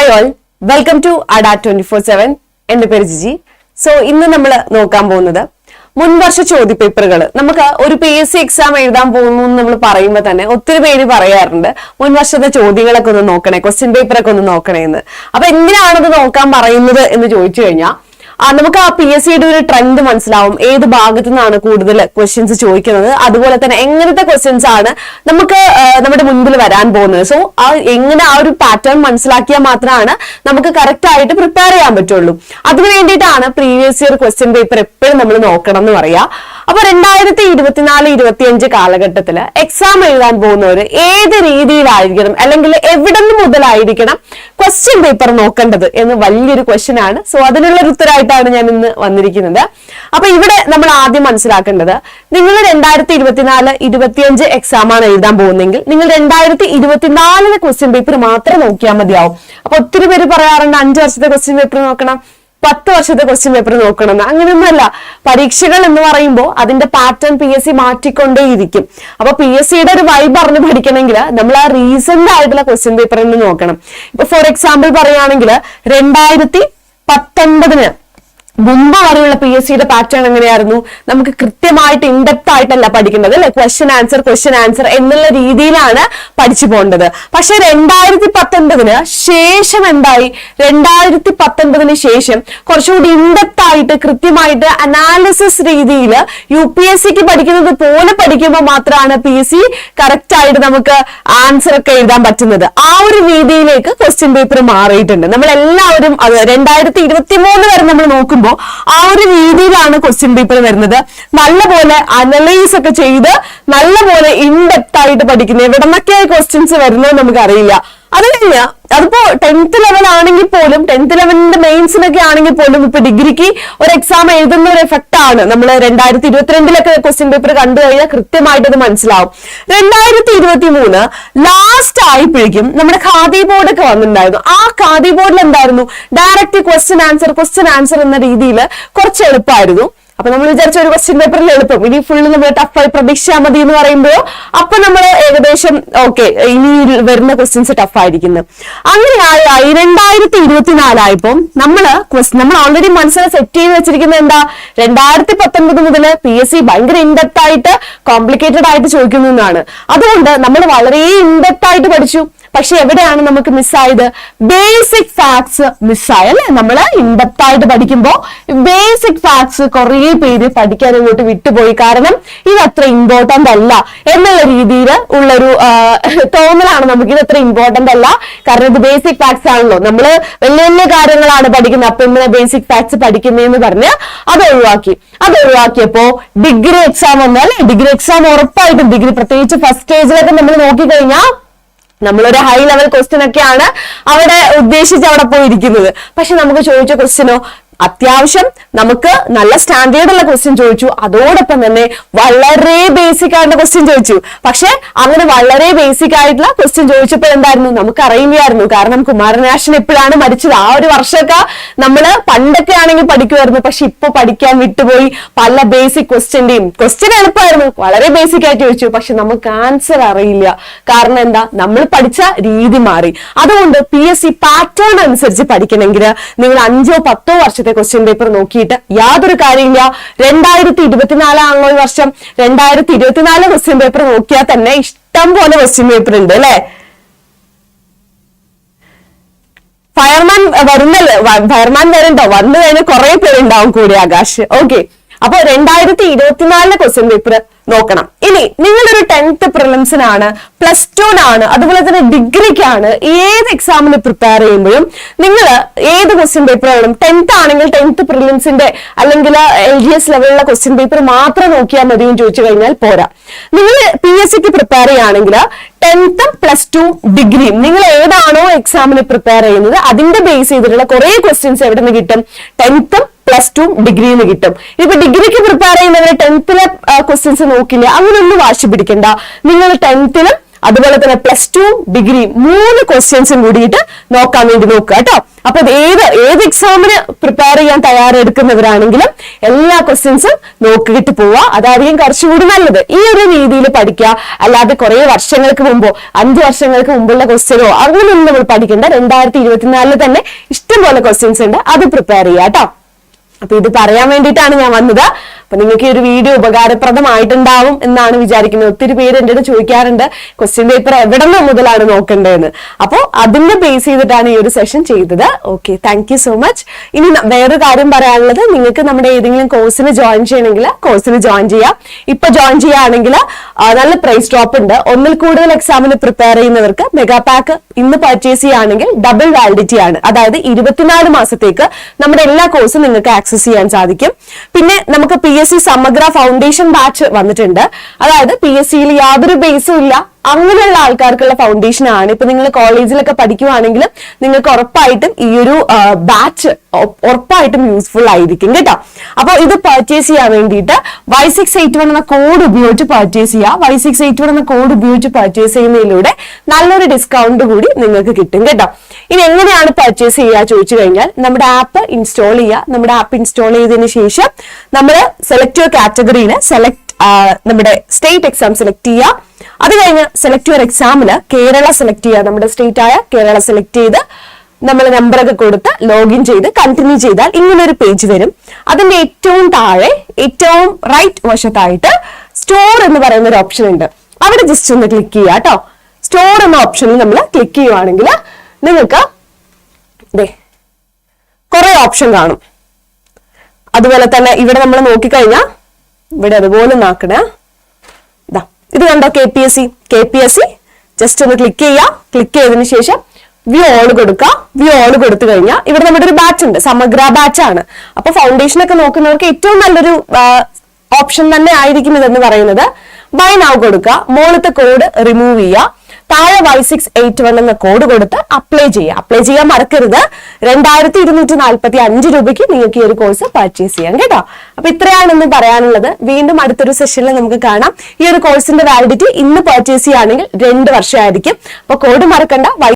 Hi all welcome to Adda twenty four seven എന്റെ പേര് Jiji. So ഇന്ന് നമ്മൾ നോക്കാൻ പോകുന്നത് മുൻവർഷ ചോദ്യപേപ്പറുകൾ നമുക്ക് ഒരു പി എസ് സി എക്സാം എഴുതാൻ പോകുന്നു എന്ന് നമ്മൾ പറയുമ്പോൾ തന്നെ ഒത്തിരി പേര് പറയാറുണ്ട് മുൻവർഷത്തെ ചോദ്യങ്ങളൊക്കെ ഒന്ന് നോക്കണേ ക്വസ്റ്റ്യൻ പേപ്പറൊക്കെ ഒന്ന് നോക്കണേ എന്ന് അപ്പൊ എന്തിനാണത് നോക്കാൻ പറയുന്നത് എന്ന് ചോദിച്ചു കഴിഞ്ഞാൽ നമുക്ക് ആ പി എസ് സിയുടെ ഒരു ട്രെൻഡ് മനസ്സിലാവും. ഏത് ഭാഗത്തു നിന്നാണ് കൂടുതൽ ക്വസ്റ്റ്യൻസ് ചോദിക്കുന്നത്. അതുപോലെ തന്നെ എങ്ങനത്തെ ക്വസ്റ്റ്യൻസ് ആണ് നമുക്ക് നമ്മുടെ മുൻപിൽ വരാൻ പോകുന്നത്. സോ ആ എങ്ങനെ ആ ഒരു പാറ്റേൺ മനസ്സിലാക്കിയാൽ മാത്രമാണ് നമുക്ക് കറക്റ്റ് ആയിട്ട് പ്രിപ്പയർ ചെയ്യാൻ പറ്റുള്ളൂ. അതിനു വേണ്ടിയിട്ടാണ് പ്രീവിയസ് ഇയർ ക്വസ്റ്റ്യൻ പേപ്പർ എപ്പോഴും നമ്മൾ നോക്കണം എന്ന് പറയാ. അപ്പൊ രണ്ടായിരത്തി ഇരുപത്തിനാല് ഇരുപത്തിയഞ്ച് കാലഘട്ടത്തിൽ എക്സാം എഴുതാൻ പോകുന്നവർ ഏത് രീതിയിലായിരിക്കണം അല്ലെങ്കിൽ എവിടെ നിന്ന് മുതലായിരിക്കണം ക്വസ്റ്റ്യൻ പേപ്പർ നോക്കേണ്ടത് എന്ന് വലിയൊരു ക്വസ്റ്റ്യൻ ആണ്. സോ അതിനുള്ള ഒരു ഉത്തരമായിട്ടാണ് ഞാൻ ഇന്ന് വന്നിരിക്കുന്നത്. അപ്പൊ ഇവിടെ നമ്മൾ ആദ്യം മനസ്സിലാക്കേണ്ടത് നിങ്ങൾ രണ്ടായിരത്തി ഇരുപത്തിനാല് ഇരുപത്തിയഞ്ച് എക്സാം ആണ് എഴുതാൻ പോകുന്നതെങ്കിൽ നിങ്ങൾ രണ്ടായിരത്തി ഇരുപത്തിനാലിലെ ക്വസ്റ്റ്യൻ പേപ്പർ മാത്രം നോക്കിയാൽ മതിയാവും. അപ്പൊ ഒത്തിരി പേര് പറയാറുണ്ട് അഞ്ച് വർഷത്തെ ക്വസ്റ്റ്യൻ പേപ്പർ നോക്കണം. പത്ത് വർഷത്തെ ക്വസ്റ്റ്യൻ പേപ്പർ നോക്കണമെന്ന്. അങ്ങനെയൊന്നുമല്ല. പരീക്ഷകൾ എന്ന് പറയുമ്പോൾ അതിന്റെ പാറ്റേൺ പി എസ് സി മാറ്റിക്കൊണ്ടേയിരിക്കും. അപ്പൊ പി എസ് സിയുടെ ഒരു വൈബ് അറിഞ്ഞ് പഠിക്കണമെങ്കിൽ നമ്മൾ ആ റീസെന്റ് ആയിട്ടുള്ള ക്വസ്റ്റ്യൻ പേപ്പർ തന്നെ നോക്കണം. ഇപ്പൊ ഫോർ എക്സാമ്പിൾ പറയുകയാണെങ്കിൽ രണ്ടായിരത്തി പത്തൊൻപതിന് മുമ്പ് വരെയുള്ള പി എസ് സിയുടെ പാറ്റേൺ എങ്ങനെയായിരുന്നു? നമുക്ക് കൃത്യമായിട്ട് ഇൻഡെപ്ത് ആയിട്ടല്ല പഠിക്കുന്നത് അല്ലെ? ക്വസ്റ്റ്യൻ ആൻസർ ക്വസ്റ്റ്യൻ ആൻസർ എന്നുള്ള രീതിയിലാണ് പഠിച്ചു പോകേണ്ടത്. പക്ഷെ രണ്ടായിരത്തി പത്തൊൻപതിന് ശേഷം എന്തായി? രണ്ടായിരത്തി പത്തൊൻപതിന് ശേഷം കുറച്ചുകൂടി ഇൻഡെപ്ത് ആയിട്ട് കൃത്യമായിട്ട് അനാലിസിസ് രീതിയിൽ യു പി എസ് സിക്ക് പഠിക്കുന്നത് പോലെ പഠിക്കുമ്പോൾ മാത്രമാണ് പി എസ് സി കറക്റ്റ് ആയിട്ട് നമുക്ക് ആൻസർ ഒക്കെ എഴുതാൻ പറ്റുന്നത്. ആ ഒരു രീതിയിലേക്ക് ക്വസ്റ്റ്യൻ പേപ്പർ മാറിയിട്ടുണ്ട്. നമ്മൾ എല്ലാവരും രണ്ടായിരത്തി ഇരുപത്തി മൂന്ന് വരെ നമ്മൾ നോക്കുമ്പോൾ ആ ഒരു രീതിയിലാണ് ക്വസ്റ്റ്യൻ പേപ്പർ വരുന്നത്. നല്ലപോലെ അനലൈസ് ഒക്കെ ചെയ്ത് നല്ലപോലെ ഇൻഡെപ്ത് ആയിട്ട് പഠിക്കുന്നത് എവിടെ നിന്നൊക്കെയായി ക്വസ്റ്റ്യൻസ് വരുന്നത് നമുക്ക് അറിയില്ല അത് കഴിഞ്ഞാൽ അതിപ്പോ ടെൻത്ത് ലെവൽ ആണെങ്കിൽ പോലും ടെൻത്ത് ലെവലിന്റെ മെയിൻസിനൊക്കെ ആണെങ്കിൽ പോലും ഇപ്പൊ ഡിഗ്രിക്ക് ഒരു എക്സാം എഴുതുന്ന ഒരു എഫക്ട് ആണ്. നമ്മൾ രണ്ടായിരത്തി ഇരുപത്തിരണ്ടിലൊക്കെ ക്വസ്റ്റ്യൻ പേപ്പർ കണ്ടു കഴിഞ്ഞാൽ കൃത്യമായിട്ട് അത് മനസ്സിലാവും. രണ്ടായിരത്തി ഇരുപത്തി മൂന്ന് ലാസ്റ്റ് ആയപ്പോഴേക്കും നമ്മുടെ ഖാദി ബോർഡ് ഒക്കെ വന്നിട്ടുണ്ടായിരുന്നു. ആ ഖാദി ബോർഡിൽ എന്തായിരുന്നു? Direct question answer question answer എന്ന രീതിയിൽ കുറച്ച് എളുപ്പമായിരുന്നു. അപ്പൊ നമ്മൾ വിചാരിച്ച ഒരു ക്വസ്റ്റ്യൻ പേപ്പറിൽ എളുപ്പം. ഇനി ഫുള്ള് നമ്മൾ ടഫായി പ്രതീക്ഷിച്ചാൽ മതി എന്ന് പറയുമ്പോൾ അപ്പൊ നമ്മൾ ഏകദേശം ഓക്കെ ഇനി വരുന്ന ക്വസ്റ്റ്യൻസ് ടഫ് ആയിരിക്കുന്നു. അങ്ങനെയായി രണ്ടായിരത്തി ഇരുപത്തിനാലായപ്പോൾ നമ്മൾ നമ്മൾ ഓൾറെഡി മനസ്സിൽ സെറ്റ് ചെയ്ത് വെച്ചിരിക്കുന്നത് എന്താ? രണ്ടായിരത്തി പത്തൊൻപത് മുതൽ പി എസ് സി ഭയങ്കര ഇൻഡെപ്റ്റ് ആയിട്ട് കോംപ്ലിക്കേറ്റഡ് ആയിട്ട് ചോദിക്കുന്നതാണ് അതുകൊണ്ട് നമ്മൾ വളരെ ഇൻഡെപ്റ്റ് ആയിട്ട് പഠിച്ചു. പക്ഷെ എവിടെയാണ് നമുക്ക് മിസ്സായത് ബേസിക് ഫാക്ട്സ് മിസ്സായി അല്ലെ? നമ്മൾ ഇൻഡെപ്റ്റ് ആയിട്ട് പഠിക്കുമ്പോൾ ബേസിക് ഫാക്ട്സ് കുറേ പേര് പഠിക്കാൻ ഇങ്ങോട്ട് വിട്ടുപോയി. കാരണം ഇത് അത്ര ഇമ്പോർട്ടന്റ് അല്ല എന്നുള്ള രീതിയിൽ ഉള്ളൊരു തോന്നലാണ് നമുക്ക് ഇത് അത്ര ഇമ്പോർട്ടന്റ് അല്ല. കാരണം ഇത് ബേസിക് ഫാക്ട്സ് ആണല്ലോ. നമ്മൾ വലിയ വലിയ കാര്യങ്ങളാണ് പഠിക്കുന്നത്. അപ്പൊ ഇങ്ങനെ ബേസിക് ഫാക്ട്സ് പഠിക്കുന്നതെന്ന് പറഞ്ഞ് അത് ഒഴിവാക്കി. അത് ഒഴിവാക്കിയപ്പോ ഡിഗ്രി എക്സാം വന്നാൽ ഡിഗ്രി എക്സാം ഉറപ്പായിട്ടും ഡിഗ്രി പ്രത്യേകിച്ച് ഫസ്റ്റ് സ്റ്റേജിലൊക്കെ നമ്മൾ നോക്കിക്കഴിഞ്ഞാൽ നമ്മളൊരു ഹൈ ലെവൽ ക്വസ്റ്റ്യൻ ഒക്കെയാണ് അവിടെ ഉദ്ദേശിച്ച് അവിടെ പോയിരിക്കുന്നത്. പക്ഷെ നമുക്ക് ചോദിച്ച ക്വസ്റ്റ്യനോ അത്യാവശ്യം നമുക്ക് നല്ല സ്റ്റാൻഡേർഡ് ഉള്ള ക്വസ്റ്റ്യൻ ചോദിച്ചു. അതോടൊപ്പം തന്നെ വളരെ ബേസിക് ആയിട്ടുള്ള ക്വസ്റ്റ്യൻ ചോദിച്ചു. പക്ഷെ അങ്ങനെ വളരെ ബേസിക് ആയിട്ടുള്ള ക്വസ്റ്റ്യൻ ചോദിച്ചപ്പോൾ എന്തായിരുന്നു? നമുക്ക് അറിയില്ലായിരുന്നു കാരണം കുമാരനാശൻ എപ്പോഴാണ് മരിച്ചത്? ആ ഒരു വർഷമൊക്കെ നമ്മൾ പണ്ടൊക്കെ ആണെങ്കിൽ പഠിക്കുമായിരുന്നു. പക്ഷെ ഇപ്പൊ പഠിക്കാൻ വിട്ടുപോയി പല ബേസിക് ക്വസ്റ്റ്യന്റെയും ക്വസ്റ്റ്യൻ എളുപ്പമായിരുന്നു. വളരെ ബേസിക് ആയിട്ട് ചോദിച്ചു. പക്ഷെ നമുക്ക് ആൻസർ അറിയില്ല. കാരണം എന്താ? നമ്മൾ പഠിച്ച രീതി മാറി. അതുകൊണ്ട് പി എസ് സി പാറ്റേൺ അനുസരിച്ച് പഠിക്കണമെങ്കിൽ നിങ്ങൾ അഞ്ചോ പത്തോ വർഷത്തെ ക്വസ്റ്റ്യൻ പേപ്പർ നോക്കിയിട്ട് യാതൊരു കാര്യമില്ല രണ്ടായിരത്തി ഇരുപത്തിനാലാണല്ലോ ഈ വർഷം. രണ്ടായിരത്തി ഇരുപത്തിനാല് ക്വസ്റ്റ്യൻ പേപ്പർ നോക്കിയാൽ തന്നെ ഇഷ്ടം പോലെ ക്വസ്റ്റ്യൻ പേപ്പർ ഉണ്ട് അല്ലെ? ഫയർമാൻ വരുന്നല്ലേ ഫയർമാൻ വരണ്ടോ വന്നു കഴിഞ്ഞാൽ കുറെ പേരുണ്ടാവും കൂടി ആകാശ്. ഓക്കെ അപ്പൊ രണ്ടായിരത്തി ഇരുപത്തിനാലിലെ ക്വസ്റ്റ്യൻ പേപ്പർ നോക്കണം. ഇനി നിങ്ങളൊരു ടെൻത്ത് പ്രിലിംസിനാണ് പ്ലസ് ടുവിനാണ് അതുപോലെ തന്നെ ഡിഗ്രിക്കാണ് ഏത് എക്സാമിന് പ്രിപ്പയർ ചെയ്യുമ്പോഴും നിങ്ങൾ ഏത് ക്വസ്റ്റ്യൻ പേപ്പർ വേണം ടെൻത്ത് ആണെങ്കിൽ ടെൻത്ത് പ്രിലിംസിന്റെ അല്ലെങ്കിൽ എൽ ജി എസ് ലെവലിലുള്ള ക്വസ്റ്റ്യൻ പേപ്പർ മാത്രം നോക്കിയാൽ മതി എന്ന് ചോദിച്ചു കഴിഞ്ഞാൽ പോരാ. നിങ്ങൾ പി എസ് സിക്ക് പ്രിപ്പയർ ചെയ്യുകയാണെങ്കിൽ ടെൻത്തും പ്ലസ് ടു ഡിഗ്രിയും നിങ്ങൾ ഏതാണോ എക്സാമിന് പ്രിപ്പയർ ചെയ്യുന്നത് അതിന്റെ ബേസ് ചെയ്തിട്ടുള്ള കുറെ ക്വസ്റ്റ്യൻസ് എവിടെ നിന്ന് കിട്ടും ടെൻത്തും പ്ലസ് ടു ഡിഗ്രിന്ന് കിട്ടും. ഇപ്പൊ ഡിഗ്രിക്ക് പ്രിപ്പയർ ചെയ്യുന്നവർ ടെൻത്തിലെ ക്വസ്റ്റ്യൻസ് നോക്കില്ല. അങ്ങനെയൊന്നും വാശി പിടിക്കണ്ട. നിങ്ങൾ ടെൻത്തിലും അതുപോലെ തന്നെ പ്ലസ് ടു ഡിഗ്രി മൂന്ന് ക്വസ്റ്റ്യൻസും കൂടിയിട്ട് നോക്കാൻ വേണ്ടി നോക്കുക കേട്ടോ. അപ്പൊ ഏത് ഏത് എക്സാമിന് പ്രിപ്പയർ ചെയ്യാൻ തയ്യാറെടുക്കുന്നവരാണെങ്കിലും എല്ലാ ക്വസ്റ്റ്യൻസും നോക്കിയിട്ട് പോവുക. അതായിരിക്കും കുറച്ചുകൂടി നല്ലത്. ഈ ഒരു രീതിയിൽ പഠിക്കുക. അല്ലാതെ കുറെ വർഷങ്ങൾക്ക് മുമ്പോ അഞ്ച് വർഷങ്ങൾക്ക് മുമ്പുള്ള ക്വസ്റ്റ്യനോ അങ്ങനെയൊന്നും നമ്മൾ പഠിക്കേണ്ട. രണ്ടായിരത്തി ഇരുപത്തിനാലിൽ തന്നെ ഇഷ്ടംപോലെ ക്വസ്റ്റ്യൻസ് ഉണ്ട്. അത് പ്രിപ്പയർ ചെയ്യുക കേട്ടോ. അപ്പൊ ഇത് പറയാൻ വേണ്ടിയിട്ടാണ് ഞാൻ വന്നത്. അപ്പൊ നിങ്ങൾക്ക് ഈ ഒരു വീഡിയോ ഉപകാരപ്രദമായിട്ടുണ്ടാവും എന്നാണ് വിചാരിക്കുന്നത്. ഒത്തിരി പേര് എന്റെ അടുത്ത് ചോദിക്കാറുണ്ട് ക്വസ്റ്റ്യൻ പേപ്പർ എവിടെ നിന്ന് മുതലാണ് നോക്കേണ്ടതെന്ന് അപ്പോൾ അതിന്റെ ബേസ് ചെയ്തിട്ടാണ് ഈ ഒരു സെഷൻ ചെയ്തത്. ഓക്കെ താങ്ക് സോ മച്ച് ഇനി വേറൊരു കാര്യം പറയാനുള്ളത് നിങ്ങൾക്ക് നമ്മുടെ ഏതെങ്കിലും കോഴ്സിന് ജോയിൻ ചെയ്യണമെങ്കിൽ കോഴ്സിന് ജോയിൻ ചെയ്യാം. ഇപ്പൊ ജോയിൻ ചെയ്യുകയാണെങ്കിൽ നല്ല പ്രൈസ് ഡ്രോപ്പ് ഉണ്ട്. ഒന്നിൽ കൂടുതൽ എക്സാമിന് പ്രിപ്പയർ ചെയ്യുന്നവർക്ക് മെഗാ പാക്ക് ഇന്ന് പർച്ചേസ് ചെയ്യുകയാണെങ്കിൽ ഡബിൾ വാലിഡിറ്റി ആണ്. അതായത് ഇരുപത്തിനാല് മാസത്തേക്ക് നമ്മുടെ എല്ലാ കോഴ്സും നിങ്ങൾക്ക് ആക്സസ് ചെയ്യാൻ സാധിക്കും. പിന്നെ നമുക്ക് പി എസ് സി സമഗ്ര ഫൗണ്ടേഷൻ ബാച്ച് വന്നിട്ടുണ്ട്. അതായത് പി എസ് സിയിൽ യാതൊരു ബേസും ഇല്ല. അങ്ങനെയുള്ള ആൾക്കാർക്കുള്ള ഫൗണ്ടേഷൻ ആണ്. ഇപ്പൊ നിങ്ങൾ കോളേജിലൊക്കെ പഠിക്കുവാണെങ്കിൽ നിങ്ങൾക്ക് ഉറപ്പായിട്ടും ഈ ഒരു ബാച്ച് ഉറപ്പായിട്ടും യൂസ്ഫുൾ ആയിരിക്കും കേട്ടോ. അപ്പൊ ഇത് പർച്ചേസ് ചെയ്യാൻ വേണ്ടിയിട്ട് വൈ സിക്സ് എയ്റ്റ് വൺ എന്ന കോഡ് ഉപയോഗിച്ച് പർച്ചേസ് ചെയ്യുക വൈ സിക്സ് എയ്റ്റ് വൺ എന്ന കോഡ് ഉപയോഗിച്ച് പർച്ചേസ് ചെയ്യുന്നതിലൂടെ നല്ലൊരു ഡിസ്കൗണ്ട് കൂടി നിങ്ങൾക്ക് കിട്ടും കേട്ടോ. ഇനി എങ്ങനെയാണ് പർച്ചേസ് ചെയ്യുക ചോദിച്ചു കഴിഞ്ഞാൽ നമ്മുടെ ആപ്പ് ഇൻസ്റ്റാൾ ചെയ്യുക. നമ്മുടെ ആപ്പ് ഇൻസ്റ്റാൾ ചെയ്തതിന് ശേഷം നമ്മൾ സെലക്ട് യുവർ കാറ്റഗറിയിൽ സെലക്ട് നമ്മുടെ സ്റ്റേറ്റ് എക്സാം സെലക്ട് ചെയ്യുക അത് കഴിഞ്ഞ് സെലക്ട് യുവർ എക്സാമിൽ കേരള സെലക്ട് ചെയ്യുക നമ്മുടെ സ്റ്റേറ്റ് ആയ കേരള സെലക്ട് ചെയ്ത് നമ്മൾ നമ്പറൊക്കെ കൊടുത്ത് ലോഗിൻ ചെയ്ത് കണ്ടിന്യൂ ചെയ്താൽ ഇങ്ങനെ ഒരു പേജ് വരും. അതിന്റെ ഏറ്റവും താഴെ ഏറ്റവും റൈറ്റ് വശത്തായിട്ട് സ്റ്റോർ എന്ന് പറയുന്ന ഒരു ഓപ്ഷൻ ഉണ്ട്. അവിടെ ജസ്റ്റ് ഒന്ന് ക്ലിക്ക് ചെയ്യുക കേട്ടോ സ്റ്റോർ എന്ന ഓപ്ഷനിൽ നമ്മൾ ക്ലിക്ക് ചെയ്യുവാണെങ്കിൽ നിങ്ങൾക്ക് കുറെ ഓപ്ഷൻ കാണും. അതുപോലെ തന്നെ ഇവിടെ നമ്മൾ നോക്കിക്കഴിഞ്ഞാൽ ഇവിടെ അതുപോലെ നാക്കണേ ഇതാ ഇത് കണ്ടോ K P S C K P S C just ഒന്ന് ക്ലിക്ക് ചെയ്യുക ക്ലിക്ക് ചെയ്തതിനു ശേഷം വ്യൂ ഓൾ കൊടുക്കുക വ്യൂ ഓൾ കൊടുത്തു കഴിഞ്ഞാൽ ഇവിടെ നമ്മുടെ ഒരു ബാച്ച് ഉണ്ട്. സമഗ്ര ബാച്ച് ആണ്. അപ്പൊ ഫൗണ്ടേഷൻ ഒക്കെ നോക്കുന്നവർക്ക് ഏറ്റവും നല്ലൊരു ഓപ്ഷൻ തന്നെ ആയിരിക്കും ഇതെന്ന് പറയുന്നത്. ബൈ നാവ് കൊടുക്കുക മുകളിലത്തെ കോഡ് റിമൂവ് ചെയ്യുക താഴെ വൈ സിക്സ് എയ്റ്റ് വൺ എന്ന കോഡ് കൊടുത്ത് അപ്ലൈ ചെയ്യുക. അപ്ലൈ ചെയ്യാൻ മറക്കരുത്. രണ്ടായിരത്തി ഇരുന്നൂറ്റി നാൽപ്പത്തി അഞ്ച് രൂപയ്ക്ക് നിങ്ങൾക്ക് ഈ ഒരു കോഴ്സ് പർച്ചേസ് ചെയ്യാം കേട്ടോ. അപ്പൊ ഇത്രയാണെന്ന് പറയാനുള്ളത്. വീണ്ടും അടുത്തൊരു സെഷനിൽ നമുക്ക് കാണാം. ഈ ഒരു കോഴ്സിന്റെ വാലിഡിറ്റി ഇന്ന് പർച്ചേസ് ചെയ്യുകയാണെങ്കിൽ രണ്ട് വർഷമായിരിക്കും. അപ്പൊ കോഡ് മറക്കണ്ട.